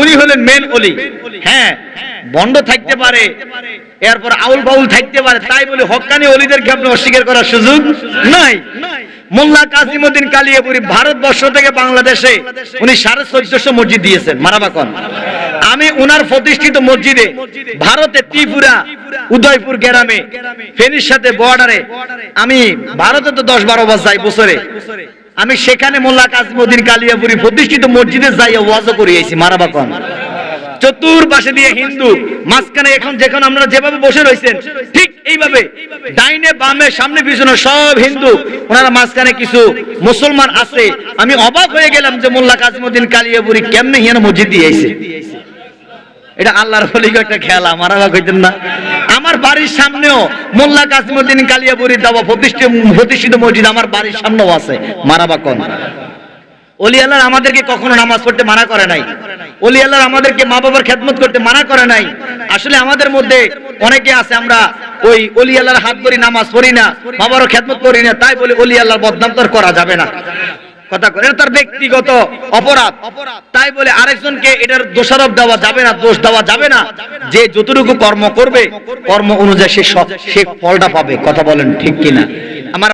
উনি হলেন মেন অলি। হ্যাঁ বন্ড থাকতে পারে এরপর আউল বাউল থাকতে পারে তাই বলে হক্কানি অলিদেরকে আপনি অস্বীকার করার সুযোগ নাই। মোল্লা কাসিমুদ্দিন কালিয়াপুরি ভারতবর্ষ থেকে বাংলাদেশে উনি সাড়ে চোদ্দশো মসজিদ দিয়েছেন মারাবাকন আমি উনার প্রতিষ্ঠিত মসজিদে ভারতে ত্রিপুরা উদয়পুর গ্রামে ফেনীর সাথে বর্ডারে আমি ভারতে তো দশ বারো বছর যাই বছরে। আমি সেখানে মোল্লা কাসিমুদ্দিন কালিয়াপুরি প্রতিষ্ঠিত মসজিদে যাই ওয়াজও করিয়েছি মারাবাকন চতুর্পাশে দিয়ে হিন্দু, মাঝখানে এখন যেখানে আমরা যেভাবে বসে রয়েছেন, ঠিক এইভাবে ডাইনে বামে সামনে পিছনে সব হিন্দু, ওনারা মাঝখানে কিছু মুসলমান আছে। আমি অবাক হয়ে গেলাম যে মোল্লা কাসিমুদ্দিন কালিয়াপুরি কেমনে হিয়ান মসজিদ দিয়েছে এটা আল্লাহর হলি একটা খেলা আমার অবাক হইতেন না। আমার বাড়ির সামনেও মোল্লা কাসিমুদ্দিন কালিয়াপুরি দেওয়া প্রতিষ্ঠিত প্রতিষ্ঠিত মসজিদ আমার বাড়ির সামনেও আছে মারাবা মারাবাকন। অলি আল্লাহ আমাদেরকে কখনো নামাজ পড়তে মানা করে নাই। অলি আল্লাহ আমাদেরকে মা বাবার খেদমত করতে মানা করে নাই। আসলে আমাদের মধ্যে অনেকে আছে, আমরা ওই অলি আল্লাহর হাত ধরি, নামাজ পড়ি না বাবারও খেদমত করি না, তাই বলে অলি আল্লাহর বদনাম করা যাবে না। কথা করে তার ব্যক্তিগত অপরাধ। তাই বলে আরেকজনকে এটার দোষারোপ দেওয়া যাবে না, দোষ দেওয়া যাবে না। যে যতটুকু কর্ম করবে, কর্ম অনুযায়ী সে সে ফলটা পাবে। কথা বলেন ঠিক কিনা?